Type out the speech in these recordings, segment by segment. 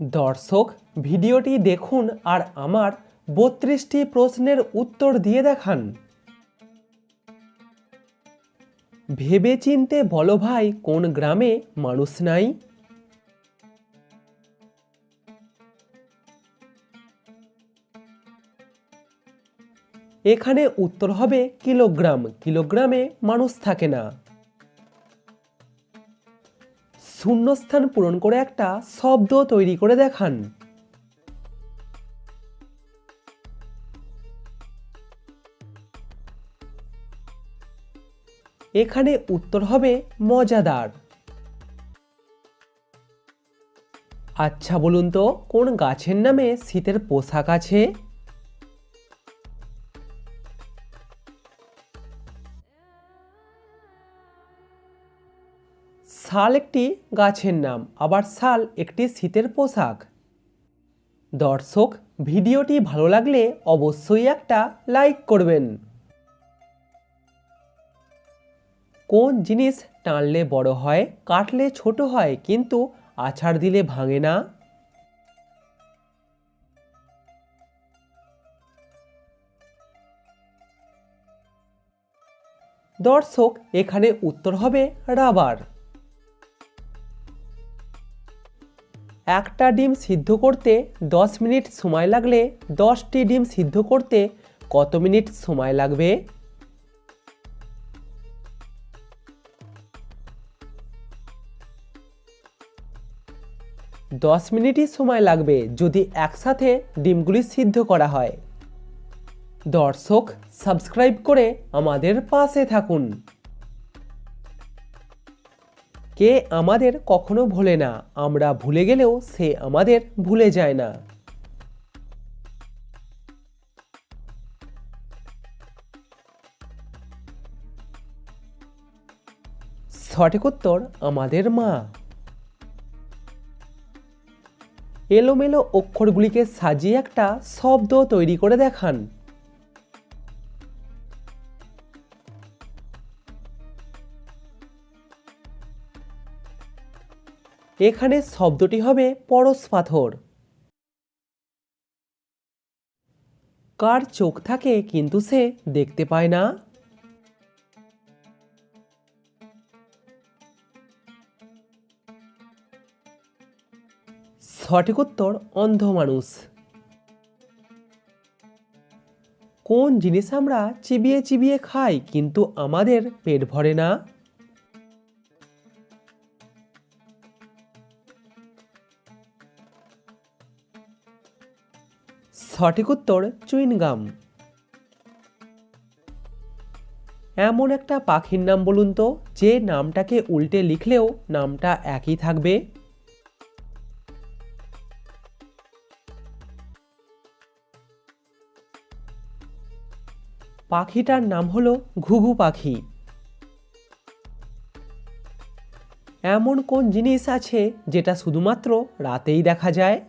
দর্শক, ভিডিওটি দেখুন আর আমার বত্রিশটি প্রশ্নের উত্তর দিয়ে দেখান। ভেবে চিনতে বলো ভাই, কোন গ্রামে মানুষ নাই? এখানে উত্তর হবে, কিলোগ্রাম। কিলোগ্রামে মানুষ থাকে না। শূন্যস্থান পূরণ করে একটা শব্দ তৈরি করে দেখান। এখানে উত্তর হবে মজাদার। আচ্ছা বলুন তো, কোন গাছের নামে শীতের পোশাক আছে? শাল একটি গাছের নাম, আবার শাল একটি শীতের পোশাক। দর্শক, ভিডিওটি ভালো লাগলে অবশ্যই একটা লাইক করবেন। কোন জিনিস টানলে বড় হয়, কাটলে ছোট হয়, কিন্তু আছাড় দিলে ভাঙে না? দর্শক, এখানে উত্তর হবে রাবার। একটা ডিম সিদ্ধ করতে দশ মিনিট সময় লাগলে দশটি ডিম সিদ্ধ করতে কত মিনিট সময় লাগবে? দশ মিনিটই সময় লাগবে যদি একসাথে ডিমগুলি সিদ্ধ করা হয়। দর্শক, সাবস্ক্রাইব করে আমাদের পাশে থাকুন। কে আমাদের কখনো ভোলে না। আমরা ভুলে গেলেও সে আমাদের ভুলে যায় না। সঠিক উত্তর, আমাদের মা। এলোমেলো অক্ষরগুলিকে সাজিয়ে একটা শব্দ তৈরি করে দেখান। এখানে শব্দটি হবে পরশ পাথর। কার চোখ থাকে কিন্তু সে দেখতে পায় না। সঠিক উত্তর, অন্ধ মানুষ। কোন জিনিস আমরা চিবিয়ে চিবিয়ে খাই কিন্তু আমাদের পেট ভরে না? সঠিক উত্তর চুইনগাম। এমন একটা পাখির নাম বলুন তো, যে নামটাকে উল্টে লিখলেও নামটা একই থাকবে। পাখিটার নাম হলো ঘুঘু পাখি। এমন কোন জিনিস আছে, যেটা শুধুমাত্র রাতেই দেখা যায়?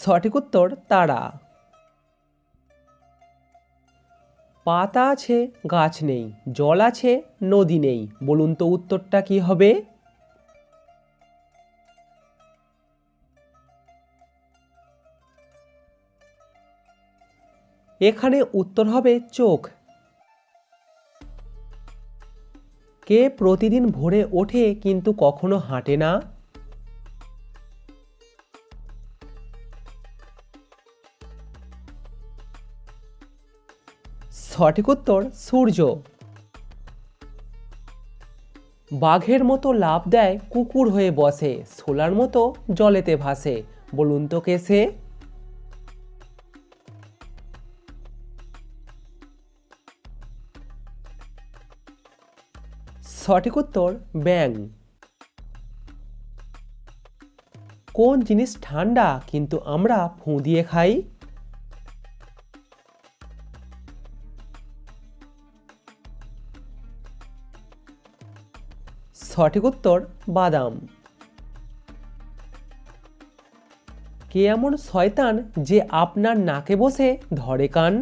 সঠিক উত্তর তারা। পাতা আছে, গাছ নেই, জল আছে, নদী নেই, বলুন তো উত্তরটা কি হবে? এখানে উত্তর হবে চোখ। কে প্রতিদিন ভোরে ওঠে কিন্তু কখনো হাঁটে না? সঠিক উত্তর, সূর্য। বাঘের মতো লাভ দেয়, কুকুর হয়ে বসে সোলার মতো জলেতে ভাসে। বলুন তো কে সে? সঠিক উত্তর ব্যাং কোন জিনিস ঠান্ডা, কিন্তু আমরা ফুঁ দিয়ে খাই? সঠিক উত্তর, বাদাম। কে এমন শয়তান যে আপনার নাকে বসে ধরে কান?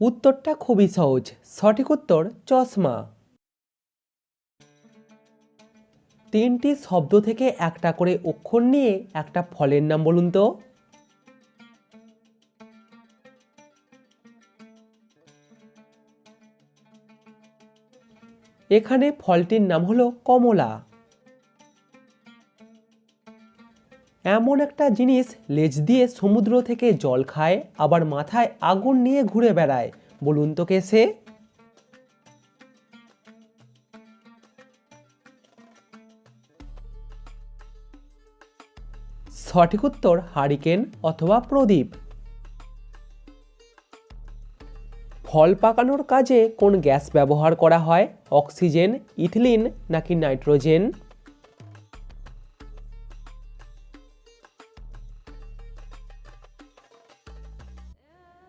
উত্তরটা খুবই সহজ, সঠিক উত্তর চশমা। তিনটি শব্দ থেকে একটা করে অক্ষর নিয়ে একটা ফলের নাম বলুন তো। এখানে ফলটির নাম হলো কমলা। এমন একটা জিনিস লেজ দিয়ে সমুদ্র থেকে জল খায়, আবার মাথায় আগুন নিয়ে ঘুরে বেড়ায়। বলুন তো কে সে? সঠিক উত্তর হারিকেন অথবা প্রদীপ। ফল পাকানোর কাজে কোন গ্যাস ব্যবহার করা হয়? অক্সিজেন, ইথিলিন নাকি নাইট্রোজেন?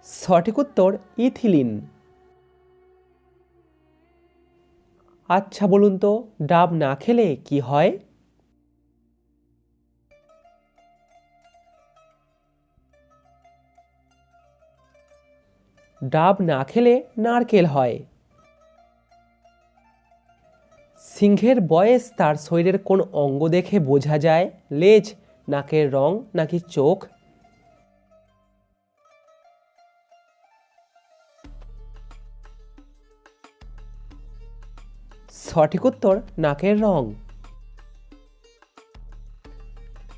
সঠিক উত্তর, ইথিলিন। আচ্ছা বলুন তো, ডাব না খেলে কি হয়? ডাব না খেলে নারকেল হয়। সিংহের বয়স তার শরীরের কোন অঙ্গ দেখে বোঝা যায়? লেজ, নাকের রং নাকি চোখ? সঠিক উত্তর, নাকের রং।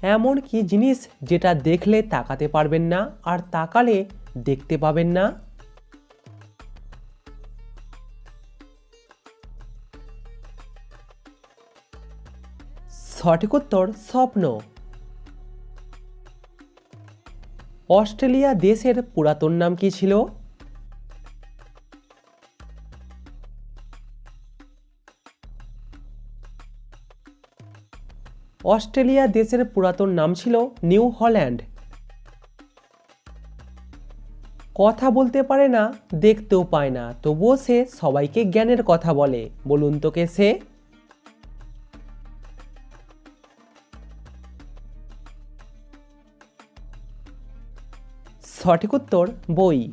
এমন কি জিনিস যেটা দেখলে তাকাতে পারবেন না আর তাকালে দেখতে পাবেন না? সঠিক উত্তর স্বপ্ন। অস্ট্রেলিয়া দেশের পুরাতন নাম কি ছিল? অস্ট্রেলিয়া দেশের পুরাতন নাম ছিল নিউ হল্যান্ড। কথা বলতে পারে না, দেখতেও পায় না, তবুও সে সবাইকে জ্ঞানের কথা বলে। বলুন তোকে সে? সঠিক উত্তর, বই।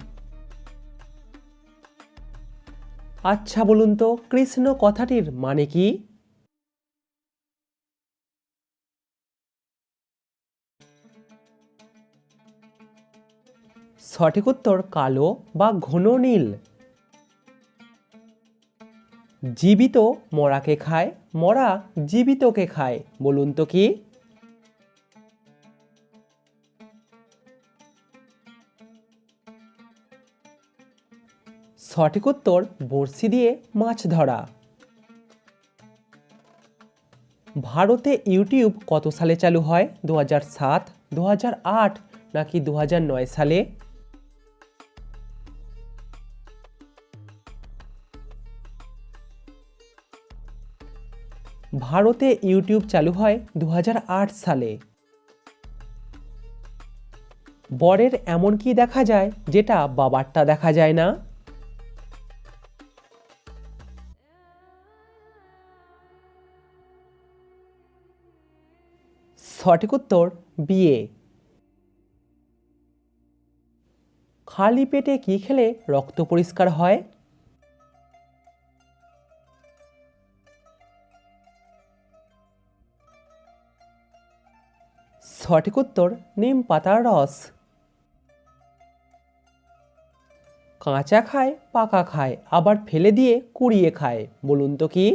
আচ্ছা বলুন তো, কৃষ্ণ কথাটির মানে কি? সঠিক উত্তর, কালো বা ঘন নীল। জীবিত মরাকে খায়, মরা জীবিতকে খায়, বলুন তো কি? সঠিক উত্তর বড়শি দিয়ে মাছ ধরা। ভারতে ইউটিউব কত সালে চালু হয়? দু সাত দু আট নাকি দু নয় সালে? ভারতে ইউটিউব চালু হয় দু হাজার আট সালে। বরের এমন কি দেখা যায় যেটা বাবারটা দেখা যায় না? সঠিক উত্তর বিয়ে খালি পেটে কি খেলে রক্ত পরিষ্কার হয়? সঠিক উত্তর, নিম পাতার রস। কাঁচা খায়, পাকা খায়, আবার ফেলে দিয়ে কুড়িয়ে খায়, বলুন তো কি?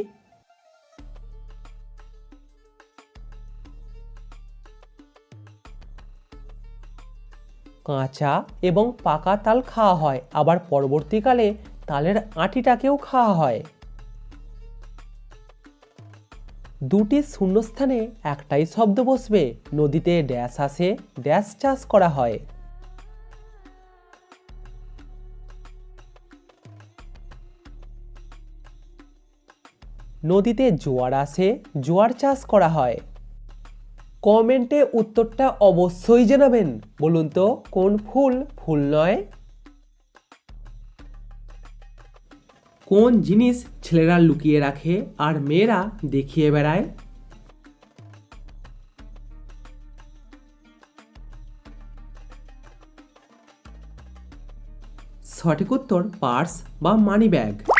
কাঁচা এবং পাকা তাল খাওয়া হয়। আবার পরবর্তীকালে তালের আটিটাকেও খাওয়া হয়। দুটি শূন্যস্থানে একটাই শব্দ বসবে। নদীতে ড্যাশ আসে, ড্যাশ চাষ করা হয়। নদীতে জোয়ার আসে, জোয়ার চাষ করা হয়। কমেন্টে উত্তরটা অবশ্যই জানাবেন। বলুন তো, কোন ফুল? ফুল নয়। কোন জিনিস ছেলেরা লুকিয়ে রাখে আর মেয়েরা দেখিয়ে বেড়ায়? সঠিক উত্তর পার্স বা মানি ব্যাগ।